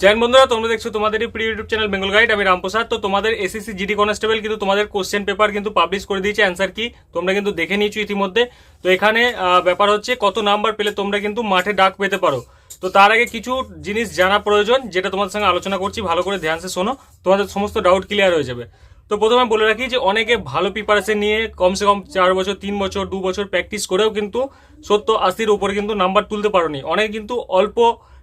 Join বন্ধুরা, তোমরা দেখছ তোমাদের প্রিয় ইউটিউব চ্যানেল বেঙ্গল গাইড আমি রামপ্রসাদ। তো তোমাদের এসএসসি জিডি কনস্টেবল কিন্তু তোমাদের কোশ্চেন পেপার কিন্তু পাবলিশ করে দিয়েছে অ্যান্সার কি তোমরা কিন্তু দেখে নিয়েছো ইতিমধ্যে। তো এখানে ব্যাপার হচ্ছে কত নাম্বার পেলে তোমরা কিন্তু মাঠে ডাক পেতে পারো। তো তার আগে কিছু জিনিস জানা প্রয়োজন, যেটা তোমাদের সঙ্গে আলোচনা করছি, ভালো করে ধ্যানসে শোনো, তোমাদের সমস্ত ডাউট ক্লিয়ার হয়ে যাবে। তো প্রথমে বলে রাখি যে অনেকে ভালো প্রিপারেশন নিয়ে কমসে কম চার বছর, তিন বছর, দু বছর প্র্যাকটিস করেও কিন্তু সত্য, আশির উপরে কিন্তু নাম্বার তুলতে পারোনি। অনেকে কিন্তু অল্প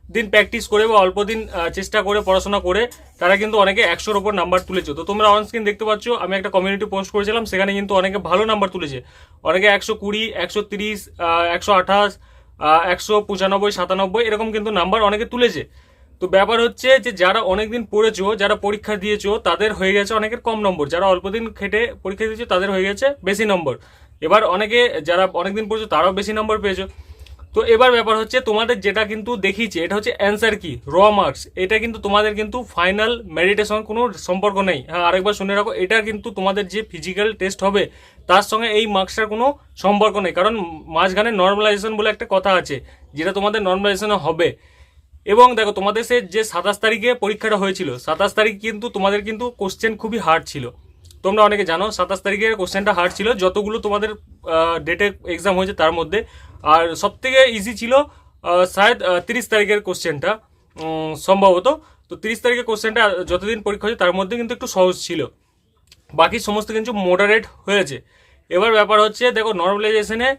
দিন প্র্যাকটিস করে বা অল্প দিন চেষ্টা করে, পড়াশোনা করে, তারা কিন্তু অনেকে একশোর ওপর নাম্বার তুলেছে। তো তোমরা অন স্ক্রিন দেখতে পাচ্ছ, আমি একটা কমিউনিটি পোস্ট করেছিলাম, সেখানে কিন্তু অনেকে ভালো নাম্বার তুলেছে। অনেকে একশো কুড়ি, একশো তিরিশ একশো আঠাশ একশো পঁচানব্বই, সাতানব্বই, এরকম কিন্তু নাম্বার অনেকে তুলেছে। তো ব্যাপার হচ্ছে যে, যারা অনেকদিন পড়েছো, যারা পরীক্ষা দিয়েছ, তাদের হয়ে গেছে অনেকের কম নম্বর যারা অল্প দিন খেটে পরীক্ষা দিয়েছ, তাদের হয়ে গেছে বেশি নম্বর এবার অনেকে যারা অনেকদিন পড়েছো, তারাও বেশি নম্বর পেয়েছ। তো এবার ব্যাপার হচ্ছে তোমাদের যেটা কিন্তু দেখিয়েছে, এটা হচ্ছে অ্যান্সার কি? র মার্কস এটা কিন্তু তোমাদের কিন্তু ফাইনাল মেরিটের সঙ্গে কোনো সম্পর্ক নেই। হ্যাঁ আরেকবার শুনে রাখো, এটা কিন্তু তোমাদের যে ফিজিক্যাল টেস্ট হবে, তার সঙ্গে এই মার্কসটার কোনো সম্পর্ক নেই। কারণ মাঝখানে নর্মালাইজেশন বলে একটা কথা আছে, যেটা তোমাদের নর্মালাইজেশনে হবে। এবং দেখো, তোমাদের সে যে সাতাশ তারিখে পরীক্ষাটা হয়েছিল, সাতাশ তারিখ কিন্তু তোমাদের কিন্তু কোশ্চেন খুবই হার্ড ছিল। তোমরা অনেকে জানো, সাতাশ তারিখের কোশ্চেনটা হার্ড ছিল, যতগুলো তোমাদের ডেটে এক্সাম হয়েছে তার মধ্যে। আর সব থেকে ইজি ছিল শায়দ তিরিশ তারিখের কোশ্চেনটা সম্ভবত। তো তিরিশ তারিখের কোশ্চেনটা যতদিন পরীক্ষা হয়েছে, তার মধ্যে কিন্তু একটু সহজ ছিল। বাকি সমস্ত কিছু মোডারেট হয়েছে। এবার ব্যাপার হচ্ছে, দেখো নর্মালাইজেশনে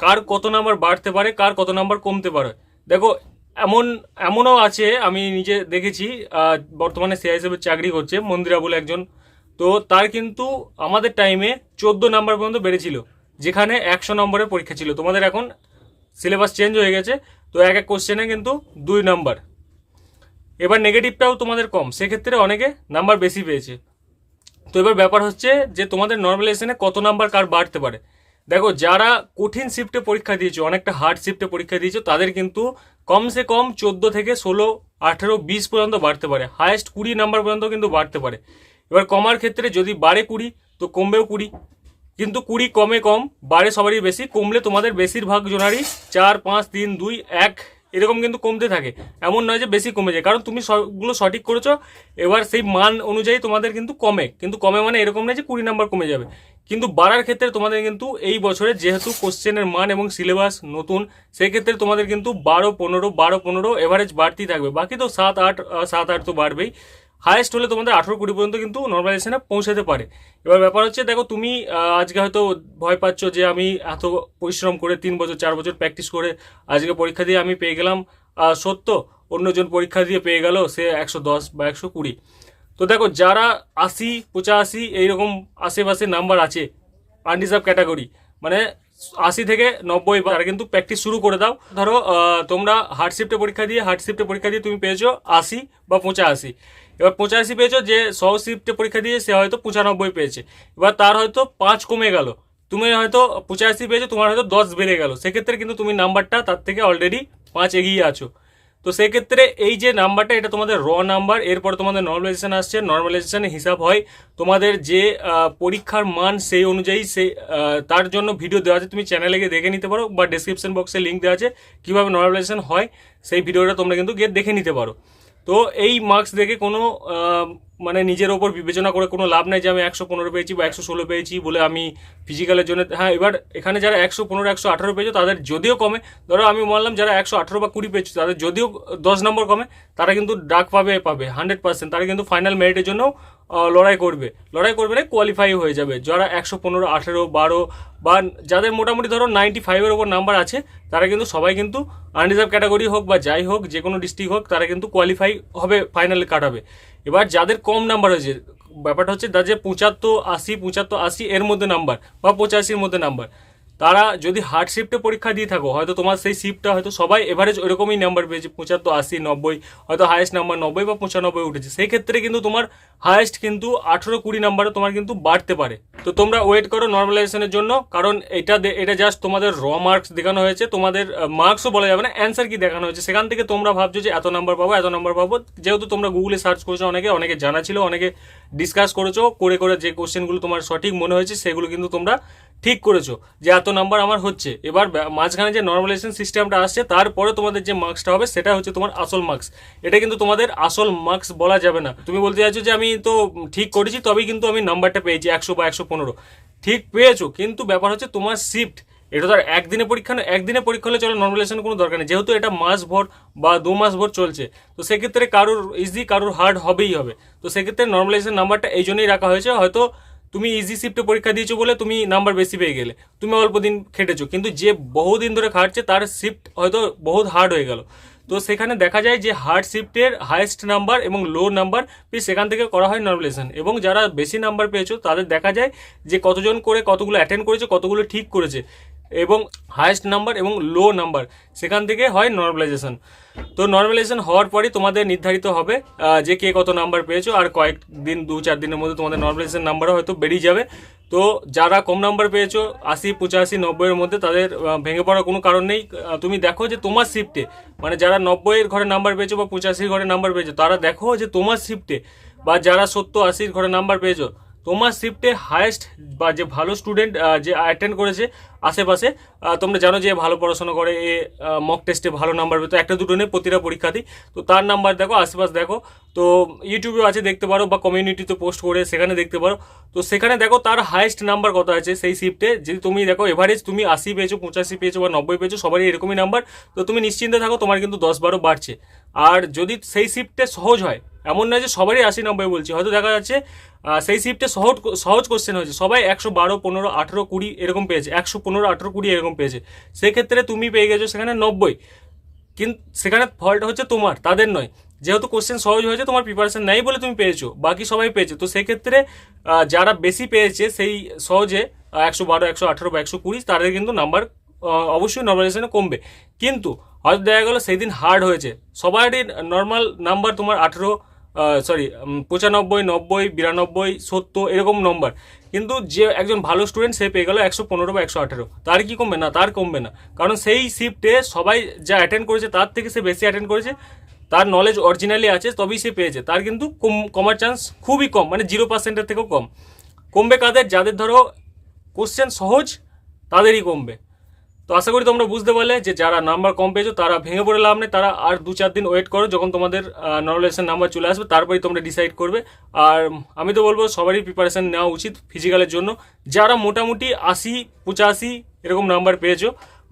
কার কত নাম্বার বাড়তে পারে, কার কত নাম্বার কমতে পারে। দেখো, এমন, এমনও আছে, আমি নিজে দেখেছি বর্তমানে সিআই হিসেবে চাকরি করছে মন্দিরা বলে একজন তো তার কিন্তু আমাদের টাইমে চোদ্দ নাম্বার পর্যন্ত বেড়েছিল, যেখানে একশো নম্বরের পরীক্ষা ছিল। তোমাদের এখন সিলেবাস চেঞ্জ হয়ে গেছে, তো এক এক কোশ্চেনে কিন্তু দুই নাম্বার এবার নেগেটিভটাও তোমাদের কম, সেক্ষেত্রে অনেকে নাম্বার বেশি পেয়েছে। তো এবার ব্যাপার হচ্ছে যে তোমাদের নর্মালাইজেশনে কত নাম্বার কার বাড়তে পারে? দেখো, যারা কঠিন শিফটে পরীক্ষা দিয়েছ, অনেকটা হার্ড শিফটে পরীক্ষা দিয়েছ, তাদের কিন্তু কমসে কম চোদ্দ থেকে ষোলো, আঠেরো, বিশ পর্যন্ত বাড়তে পারে। হায়েস্ট কুড়ি নাম্বার পর্যন্ত কিন্তু বাড়তে পারে। এবার কমার ক্ষেত্রে যদি বাড়ে কুড়ি, তো কমবেও কুড়ি। কিন্তু কুড়ি কমে কম বাড়ে সবারই বেশি। কমলে তোমাদের বেশিরভাগ জনারই চার, পাঁচ, তিন, দুই, এক, এরকম কিন্তু কমতে থাকে। এমন নয় যে বেশি কমে যায়, কারণ তুমি সবগুলো সঠিক করেছ। এবার সেই মান অনুযায়ী তোমাদের কিন্তু কমে। কিন্তু কমে মানে এরকম নয় যে কুড়ি নাম্বার কমে যাবে। কিন্তু বাড়ার ক্ষেত্রে তোমাদের কিন্তু এই বছরে যেহেতু কোশ্চেনের মান এবং সিলেবাস নতুন সেই ক্ষেত্রে তোমাদের কিন্তু বারো, পনেরো বারো, পনেরো, এভারেজ বাড়তেই থাকবে। বাকি তো সাত, আট সাত, আট তো বাড়বেই। হায়েস্ট হলে তোমাদের আঠেরো কুড়ি পর্যন্ত কিন্তু নর্মালাইজেশনে পৌঁছাতে পারে। এবার ব্যাপার হচ্ছে, দেখো তুমি আজকে হয়তো ভয় পাচ্ছ যে আমি এত পরিশ্রম করে তিন বছর, চার বছর প্র্যাকটিস করে আজকে পরীক্ষা দিয়ে আমি পেয়ে গেলাম সত্য, অন্যজন পরীক্ষা দিয়ে পেয়ে গেল, সে একশো দশ বা একশো কুড়ি। তো দেখো, যারা আশি, পঁচাশি, এইরকম আশেপাশে নাম্বার আছে আনডিজার্ভ ক্যাটাগরি মানে আশি থেকে নব্বই বার। কিন্তু প্র্যাকটিস শুরু করে দাও। ধরো তোমরা হার্ড শিফটে পরীক্ষা দিয়ে হার্ড শিফটে পরীক্ষা দিয়ে তুমি পেয়েছ আশি বা পঁচাশি। এবার পঁচাশি পেয়েছ যে সহজ শিফটে পরীক্ষা দিয়ে সে হয়তো পঁচানব্বই পেয়েছে। এবার তার হয়তো পাঁচ কমে গেল। তুমি হয়তো পঁচাশি পেয়েছ, তোমার হয়তো দশ বেড়ে গেলো। সেক্ষেত্রে কিন্তু তুমি নাম্বারটা তার থেকে অলরেডি পাঁচ এগিয়ে আছো। তো সেক্ষেত্রে এই যে নাম্বারটা, এটা তোমাদের র নাম্বার, এরপর তোমাদের নর্মালাইজেশন আসছে। নর্মালাইজেশনের হিসাব হয় তোমাদের যে পরীক্ষার মান সেই অনুযায়ী সেই তার জন্য ভিডিও দেওয়া আছে। তুমি চ্যানেলে গিয়ে দেখে নিতে পারো বা ডিসক্রিপশন বক্সে লিঙ্ক দেওয়া আছে। কীভাবে নর্মালাইজেশন হয় সেই ভিডিওটা তোমরা কিন্তু গিয়ে দেখে নিতে পারো। তো এই মার্কস দেখে কোনো মানে নিজের ওপর বিবেচনা করে কোনো লাভ নাই যে আমি একশো পনেরো পেয়েছি বা একশো ষোলো পেয়েছি বলে আমি ফিজিক্যালের জন্য হ্যাঁ এবার এখানে যারা একশো পনেরো একশো আঠারো পেয়েছে তাদের যদিও কমে। ধরো আমি বললাম যারা একশো আঠারো বা কুড়ি পেয়েছে তাদের যদিও দশ নম্বর কমে তারা কিন্তু ডাক পাবে পাবে হান্ড্রেড পার্সেন্ট তারা কিন্তু ফাইনাল মেরিটের জন্য আহ, লড়াই করবে। লড়াই করবে না কোয়ালিফাই হয়ে যাবে। যারা একশো পনেরো, আঠেরো, বারো বা যাদের মোটামুটি ধরো নাইনটি ফাইভের ওপর নাম্বার আছে, তারা কিন্তু সবাই কিন্তু আনরিজার্ভ ক্যাটাগরি হোক বা যাই হোক, যে কোনো ডিস্ট্রিক্ট হোক, তারা কিন্তু কোয়ালিফাই হবে ফাইনালে কাটাবে। এবার যাদের কম নাম্বার হয়েছে ব্যাপারটা হচ্ছে যে পঁচাত্তর, আশি পঁচাত্তর, আশি এর মধ্যে নাম্বার বা পঁচাশির মধ্যে নাম্বার তারা যদি হার্ড শিফটে পরীক্ষা দিয়ে থাকো, হয়তো তোমার সেই শিফটটা হয়তো সবাই এভারেজ ওরকমই নাম্বার পেয়েছে, পঁচাত্তর, আশি, নব্বই, হয়তো হায়েস্ট নাম্বার নব্বই বা পঁচানব্বই উঠেছে। সেই ক্ষেত্রে কিন্তু তোমার হায়েস্ট কিন্তু আঠেরো, কুড়ি নাম্বারে তোমার কিন্তু বাড়তে পারে। তো তোমরা ওয়েট করো নর্মালাইজেশনের জন্য, কারণ এটা এটা জাস্ট তোমাদের র মার্কস দেখানো হয়েছে, তোমাদের মার্কসও বলা যাবে না অ্যান্সার কি দেখানো হয়েছে। সেখান থেকে তোমরা ভাবছ যে এত নাম্বার পাবো, এত নাম্বার পাবো। যেহেতু তোমরা গুগলে সার্চ করেছ অনেকে অনেকে জানা ছিল, অনেকে ডিসকাস করেছ, করে করে যে কোশ্চেনগুলো তোমার সঠিক মনে হয়েছে, সেগুলো কিন্তু তোমরা ঠিক করেছ যে এত নাম্বার আমার হচ্ছে। এবার মাঝখানে যে নর্মালাইজেশন সিস্টেমটা আসছে, তারপরে তোমাদের যে মার্কসটা হবে, সেটা হচ্ছে তোমার আসল মার্কস এটা কিন্তু তোমাদের আসল মার্কস বলা যাবে না। তুমি বলতে চাইছো যে আমি তো ঠিক করেছি, তবেই কিন্তু আমি নাম্বারটা পেয়েছি, একশো বা একশো পনেরো। ঠিক পেয়েছ, কিন্তু ব্যাপার হচ্ছে তোমার শিফট এটা তো আর একদিনে পরীক্ষা না একদিনে পরীক্ষা হলে চলো নর্মালাইজেশন কোনো দরকার নেই। যেহেতু এটা মাস ভর বা দু মাস ভর চলছে, তো সেক্ষেত্রে কারোর ইজি কারোর হার্ড হবেই হবে। তো সেক্ষেত্রে নর্মালাইজেশন নাম্বারটা এই জন্যই রাখা হয়েছে, হয়তো তুমি ইজি শিফটে পরীক্ষা দিয়েছ বলে তুমি নাম্বার বেশি পেয়ে গেলে। তুমি অল্প দিন খেটেছো, কিন্তু যে বহুদিন ধরে খাটছে, তার শিফট হয়তো বহুত হার্ড হয়ে গেল। তো সেখানে দেখা যায় যে হার্ড শিফটের হাইয়েস্ট নাম্বার এবং লো নাম্বার সেখান থেকে করা হয় নর্মালাইজেশন এবং যারা বেশি নাম্বার পেয়েছ, তাদের দেখা যায় যে কতজন করে কতগুলো অ্যাটেন্ড করেছে, কতগুলো ঠিক করেছে। এবং হায়েস্ট নাম্বার এবং লো নাম্বার সেখান থেকে হয় নর্মালাইজেশন তো নর্মালাইজেশন হওয়ার পরই তোমাদের নির্ধারিত হবে যে কে কত নাম্বার পেয়েছ, আর কয়েকদিন দু চার দিনের মধ্যে তোমাদের নর্মালাইজেশন নাম্বারও হয়তো বেরিয়ে যাবে। তো যারা কম নাম্বার পেয়েছ, আশি, পঁচাশি, নব্বইয়ের মধ্যে তাদের ভেঙে পড়ার কোনো কারণ নেই। তুমি দেখো যে তোমার শিফটে মানে যারা নব্বইয়ের ঘরে নাম্বার পেয়েছ বা পঁচাশির ঘরে নাম্বার পেয়েছ, তারা দেখো যে তোমার শিফটে বা যারা সত্তর, আশির ঘরে নাম্বার পেয়েছ তোমার শিফটে হায়েস্ট বা যে ভালো স্টুডেন্ট যে অ্যাটেন্ড করেছে আশেপাশে তোমরা জানো যে ভালো পড়াশোনা করে, এ মক টেস্টে ভালো নাম্বার পেতো, একটা দুটো নেই, প্রতিটা পরীক্ষাতেই। তো তার নাম্বার দেখো, আশেপাশ দেখো। তো ইউটিউবেও আছে, দেখতে পারো, বা কমিউনিটিতে পোস্ট করে সেখানে দেখতে পারো। তো সেখানে দেখো তার হায়েস্ট নাম্বার কত আছে, সেই শিফটে যদি তুমি দেখো এভারেজ তুমি আশি পেয়েছ, পঁচাশি পেয়েছ, বা নব্বই পেয়েছ, সবারই এরকমই নাম্বার তো তুমি নিশ্চিন্তে থাকো, তোমার কিন্তু দশ বারো বাড়ছে। আর যদি সেই শিফটে সহজ হয় এমন নয় যে সবারই আশি নব্বই বলছি। হয়তো দেখা যাচ্ছে সেই শিফটে সহজ সহজ কোশ্চেন হয়েছে। সবাই একশো বারো, পনেরো, আঠেরো, কুড়ি এরকম পেয়েছে। একশো পনেরো, আঠেরো, কুড়ি এরকম পেয়েছে। সেক্ষেত্রে তুমি পেয়ে গেছো সেখানে নব্বই। কিন্তু সেখানে ফল্ট হচ্ছে তোমার, তাদের নয়। যেহেতু কোশ্চেন সহজ হয়েছে, তোমার প্রিপারেশন নেই বলে তুমি পেয়েছ। বাকি সবাই পেয়েছে। তো সেক্ষেত্রে যারা বেশি পেয়েছে সেই সহজে একশো বারো, একশো আঠেরো বা একশো কুড়ি, তাদের কিন্তু নাম্বার অবশ্যই নর্মালাইজেশনে কমবে। কিন্তু, হয়তো দেখা গেলো সেই দিন হার্ড হয়েছে। সবারই নর্মাল নাম্বার তোমার আঠেরো সরি পঁচানব্বই, নব্বই, বিরানব্বই, সত্তর, এরকম নম্বর কিন্তু যে একজন ভালো স্টুডেন্ট সে পেয়ে গেল একশো পনেরো বা একশো আঠেরো। তার কি কমবে না? তার কমবে না। কারণ সেই শিফটে সবাই যা অ্যাটেন্ড করেছে তার থেকে সে বেশি অ্যাটেন্ড করেছে। তার নলেজ অরিজিনালি আছে, তবেই সে পেয়েছে। তার কিন্তু কম, কমার চান্স খুবই কম মানে জিরো পার্সেন্টের থেকেও কম। কমবে কাদের? যাদের ধরো কোশ্চেন সহজ, তাদেরই কমবে। তো আশা করি তোমরা বুঝতে পারলে যে যারা নাম্বার কম পেয়েছ, তারা ভেঙে পড়ে লাভ নেই। তারা আর দু চার দিন ওয়েট করো যখন তোমাদের নর্মালাইজেশন নাম্বার চলে আসবে, তারপরেই তোমরা ডিসাইড করবে। আর আমি তো বলব সবারই প্রিপারেশন নেওয়া উচিত ফিজিক্যালের জন্য। যারা মোটামুটি আশি, পঁচাশি এরকম নাম্বার পেয়েছ,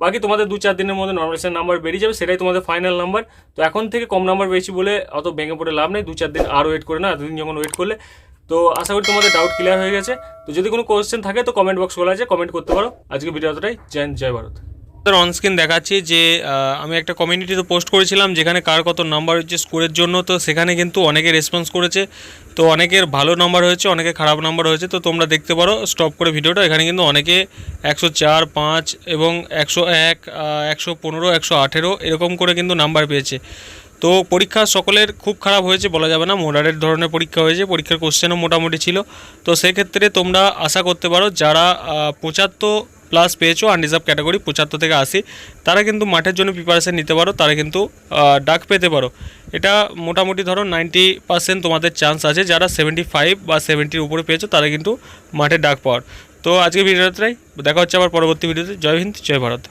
বাকি তোমাদের দু চার দিনের মধ্যে নর্মালাইজেশন নাম্বার বেরিয়ে যাবে, সেটাই তোমাদের ফাইনাল নাম্বার তো এখন থেকে কম নাম্বার পেয়েছি বলে অত ভেঙে পড়ে লাভ নেই, দু চার দিন আর ওয়েট করে না এতদিন যখন ওয়েট করলে। তো আশা করি তোমাদের ডাউট ক্লিয়ার হয়ে গেছে। তো যদি কোনো কোয়েশ্চেন থাকে তো কমেন্ট বক্স খোলা আছে কমেন্ট করতে পারো। আজকে ভিডিও এতটাই। জয় জয় ভারত। আমাদের অনস্ক্রিন দেখাচ্ছি যে আমি একটা কমিউনিটিতে পোস্ট করেছিলাম যেখানে কার কত নাম্বার হচ্ছে স্কোরের জন্য। তো সেখানে কিন্তু অনেকে রেসপন্স করেছে। তো অনেকের ভালো নাম্বার হয়েছে, অনেকে খারাপ নাম্বার হয়েছে। তো তোমরা দেখতে পারো স্টপ করে ভিডিওটা এখানে কিন্তু অনেকে একশো চার, পাঁচ এবং একশো এক একশো পনেরো, একশো আঠেরো এরকম করে কিন্তু নাম্বার পেয়েছে। তো পরীক্ষা সকলের খুব খারাপ হয়েছে, বলা যাবে না। মোডারেট ধরনের পরীক্ষা হয়েছে, পরীক্ষার কোশ্চেনও মোটামুটি ছিল। তো সেক্ষেত্রে তোমরা আশা করতে পারো, যারা পঁচাত্তর প্লাস পেয়েছ আনরিজার্ভ ক্যাটাগরি পঁচাত্তর থেকে আশি, তারা কিন্তু মাঠের জন্য প্রিপারেশান নিতে পারো, তারা কিন্তু ডাক পেতে পারো। এটা মোটামুটি ধরো নাইনটি পার্সেন্ট তোমাদের চান্স আছে, যারা সেভেন্টি ফাইভ বা সেভেন্টির উপরে পেয়েছ, তারা কিন্তু মাঠে ডাক পাওয়ার। তো আজকে ভিডিওটাই দেখা হচ্ছে আবার পরবর্তী ভিডিওতে জয় হিন্দ, জয় ভারত।